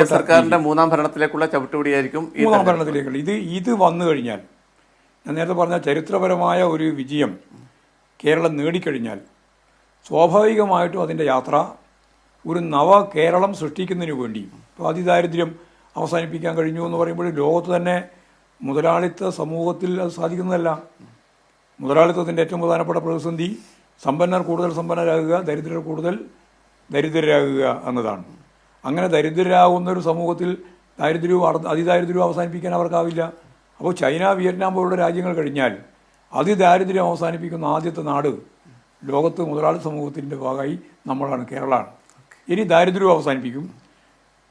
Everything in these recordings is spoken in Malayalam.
സർക്കാരിന്റെ മൂന്നാം ഭരണത്തിലേക്കുള്ള ചവിട്ടുപടിയായിരിക്കും മൂന്നാം ഭരണത്തിലേക്കുള്ള ഇത് ഇത് വന്നു കഴിഞ്ഞാൽ ഞാൻ നേരത്തെ പറഞ്ഞ ചരിത്രപരമായ ഒരു വിജയം കേരളം നേടിക്കഴിഞ്ഞാൽ സ്വാഭാവികമായിട്ടും അതിന്റെ യാത്ര ഒരു നവ കേരളം സൃഷ്ടിക്കുന്നതിന് വേണ്ടി ഇപ്പോൾ അതിദാരിദ്ര്യം അവസാനിപ്പിക്കാൻ കഴിഞ്ഞു എന്ന് പറയുമ്പോൾ ലോകത്ത് തന്നെ മുതലാളിത്ത സമൂഹത്തിൽ അത് സാധിക്കുന്നതല്ല. മുതലാളിത്തത്തിന്റെ ഏറ്റവും പ്രധാനപ്പെട്ട പ്രതിസന്ധി സമ്പന്നർ കൂടുതൽ സമ്പന്നരാകുക ദരിദ്രർ കൂടുതൽ ദരിദ്രരാകുക എന്നതാണ്. അങ്ങനെ ദരിദ്രരാകുന്ന ഒരു സമൂഹത്തിൽ ദാരിദ്ര്യവും അതിദാരിദ്ര്യവും അവസാനിപ്പിക്കാൻ അവർക്കാവില്ല. അപ്പോൾ ചൈന വിയറ്റ്നാം പോലുള്ള രാജ്യങ്ങൾ കഴിഞ്ഞാൽ അതിദാരിദ്ര്യം അവസാനിപ്പിക്കുന്ന ആദ്യത്തെ നാട് ലോകത്ത് മുതലാളി സമൂഹത്തിന്റെ ഭാഗമായി നമ്മളാണ് കേരളമാണ്. ഇനി ദാരിദ്ര്യവും അവസാനിപ്പിക്കും.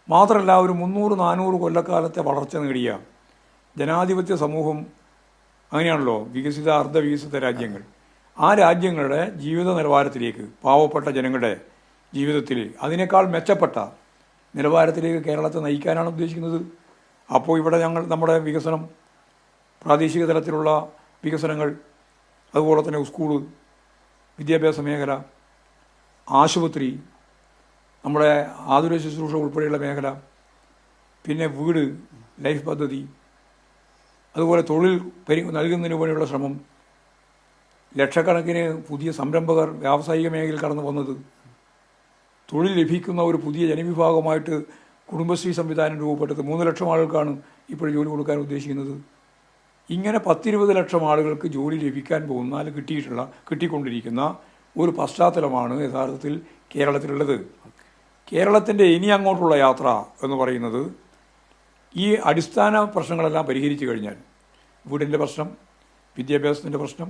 മാത്രമല്ല ഒരു മുന്നൂറ് നാനൂറ് കൊല്ലക്കാലത്തെ വളർച്ച നേടിയ ജനാധിപത്യ സമൂഹം അങ്ങനെയാണല്ലോ വികസിത അർദ്ധ വികസിത രാജ്യങ്ങൾ. ആ രാജ്യങ്ങളുടെ ജീവിത നിലവാരത്തിലേക്ക് പാവപ്പെട്ട ജനങ്ങളുടെ ജീവിതത്തിൽ അതിനേക്കാൾ മെച്ചപ്പെട്ട നിലവാരത്തിലേക്ക് കേരളത്തെ നയിക്കാനാണ് ഉദ്ദേശിക്കുന്നത്. അപ്പോൾ ഇവിടെ ഞങ്ങൾ നമ്മുടെ വികസനം പ്രാദേശിക തലത്തിലുള്ള വികസനങ്ങൾ അതുപോലെ തന്നെ സ്കൂൾ വിദ്യാഭ്യാസ മേഖല ആശുപത്രി നമ്മുടെ ആതുര ശുശ്രൂഷ ഉൾപ്പെടെയുള്ള മേഖല പിന്നെ വീട് ലൈഫ് പദ്ധതി അതുപോലെ തൊഴിൽ പരി നൽകുന്നതിന് വേണ്ടിയുള്ള ശ്രമം. ലക്ഷക്കണക്കിന് പുതിയ സംരംഭകർ വ്യാവസായിക മേഖലയിൽ കടന്നു വന്നത് തൊഴിൽ ലഭിക്കുന്ന ഒരു പുതിയ ജനവിഭാഗമായിട്ട് കുടുംബശ്രീ സംവിധാനം രൂപപ്പെട്ടത് മൂന്ന് ലക്ഷം ആളുകൾക്കാണ് ഇപ്പോൾ ജോലി കൊടുക്കാൻ ഉദ്ദേശിക്കുന്നത്. ഇങ്ങനെ പത്തിരുപത് ലക്ഷം ആളുകൾക്ക് ജോലി ലഭിക്കാൻ പോകുന്ന അല്ലെങ്കിൽ കിട്ടിയിട്ടുള്ള കിട്ടിക്കൊണ്ടിരിക്കുന്ന ഒരു പശ്ചാത്തലമാണ് യഥാർത്ഥത്തിൽ കേരളത്തിലുള്ളത്. കേരളത്തിന്റെ ഇനി അങ്ങോട്ടുള്ള യാത്ര എന്ന് പറയുന്നത് ഈ അടിസ്ഥാന പ്രശ്നങ്ങളെല്ലാം പരിഹരിച്ചു കഴിഞ്ഞാൽ വീടിന്റെ പ്രശ്നം വിദ്യാഭ്യാസത്തിന്റെ പ്രശ്നം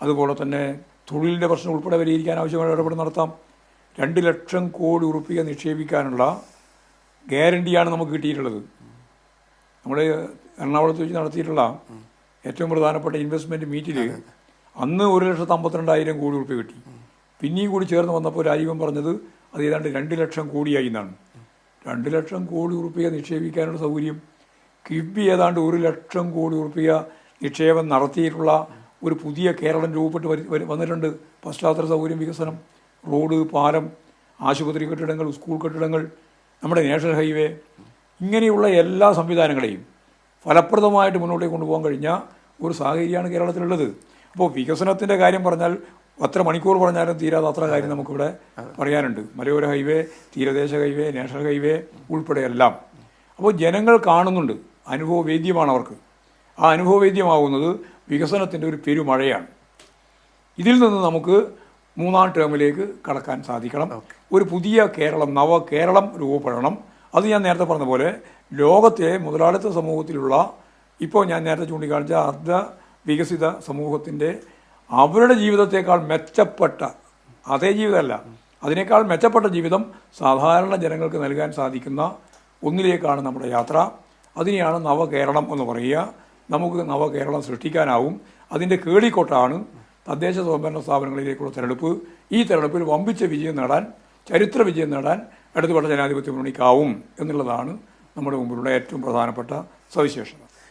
അതുപോലെ തന്നെ തൊഴിലിന്റെ പ്രശ്നം ഉൾപ്പെടെ പരിഹരിക്കാൻ ആവശ്യമായ ഇടപെടൽ നടത്താം. രണ്ട് ലക്ഷം കോടി ഉറുപ്പിക നിക്ഷേപിക്കാനുള്ള ഗ്യാരണ്ടിയാണ് നമുക്ക് കിട്ടിയിട്ടുള്ളത്. നമ്മൾ എറണാകുളത്ത് വെച്ച് നടത്തിയിട്ടുള്ള ഏറ്റവും പ്രധാനപ്പെട്ട ഇൻവെസ്റ്റ്മെന്റ് മീറ്റിൽ അന്ന് ഒരു ലക്ഷത്തി അമ്പത്തിരണ്ടായിരം കോടി ഉറുപ്പിക കിട്ടി. പിന്നെയും കൂടി ചേർന്ന് വന്നപ്പോൾ രാജീവൻ പറഞ്ഞത് അത് ഏതാണ്ട് രണ്ട് ലക്ഷം കോടിയായി എന്നാണ്. രണ്ട് ലക്ഷം കോടി ഉറുപ്പിക നിക്ഷേപിക്കാനുള്ള സൗകര്യം കിഫ്ബി ഏതാണ്ട് ഒരു ലക്ഷം കോടി ഉറുപ്പിക നിക്ഷേപം നടത്തിയിട്ടുള്ള ഒരു പുതിയ കേരളം രൂപപ്പെട്ട് വന്നിട്ടുണ്ട്. പശ്ചാത്തല സൗകര്യം വികസനം. റോഡ് പാലം ആശുപത്രി കെട്ടിടങ്ങൾ സ്കൂൾ കെട്ടിടങ്ങൾ നമ്മുടെ നാഷണൽ ഹൈവേ ഇങ്ങനെയുള്ള എല്ലാ സംവിധാനങ്ങളെയും ഫലപ്രദമായിട്ട് മുന്നോട്ടേക്ക് കൊണ്ടുപോകാൻ കഴിഞ്ഞ ഒരു സാഹചര്യമാണ് കേരളത്തിലുള്ളത്. അപ്പോൾ വികസനത്തിന്റെ കാര്യം പറഞ്ഞാൽ അത്ര മണിക്കൂർ പറഞ്ഞാലും തീരാതെ അത്ര കാര്യം നമുക്കിവിടെ പറയാനുണ്ട്. മലയോര ഹൈവേ തീരദേശ ഹൈവേ നാഷണൽ ഹൈവേ ഉൾപ്പെടെ എല്ലാം. അപ്പോൾ ജനങ്ങൾ കാണുന്നുണ്ട്. അനുഭവവേദ്യമാണ് അവർക്ക്. ആ അനുഭവവേദ്യമാവുന്നത് വികസനത്തിന്റെ ഒരു പെരുമഴയാണ്. ഇതിൽ നിന്ന് നമുക്ക് മൂന്നാം ടേമിലേക്ക് കടക്കാൻ സാധിക്കണം. ഒരു പുതിയ കേരളം നവ കേരളം രൂപപ്പെടണം. അത് ഞാൻ നേരത്തെ പറഞ്ഞ പോലെ ലോകത്തെ മുതലാളിത്ത സമൂഹത്തിലുള്ള ഇപ്പോൾ ഞാൻ നേരത്തെ ചൂണ്ടിക്കാണിച്ച അർദ്ധ വികസിത സമൂഹത്തിന്റെ അവരുടെ ജീവിതത്തേക്കാൾ മെച്ചപ്പെട്ട അതേ ജീവിതമല്ല അതിനേക്കാൾ മെച്ചപ്പെട്ട ജീവിതം സാധാരണ ജനങ്ങൾക്ക് നൽകാൻ സാധിക്കുന്ന ഒന്നിലേക്കാണ് നമ്മുടെ യാത്ര. അതിനെയാണ് നവകേരളം എന്ന് പറയുക. നമുക്ക് നവകേരളം സൃഷ്ടിക്കാനാവും. അതിന്റെ കേളിക്കൊട്ടാണ് തദ്ദേശ സ്വയംഭരണ സ്ഥാപനങ്ങളിലേക്കുള്ള തെരഞ്ഞെടുപ്പ് ഈ തെരഞ്ഞെടുപ്പിൽ വമ്പിച്ച വിജയം നേടാൻ ചരിത്ര വിജയം നേടാൻ ഇടതുപക്ഷ ജനാധിപത്യ മുന്നണിക്കാവും എന്നുള്ളതാണ് നമ്മുടെ മുമ്പിലുള്ള ഏറ്റവും പ്രധാനപ്പെട്ട സവിശേഷത.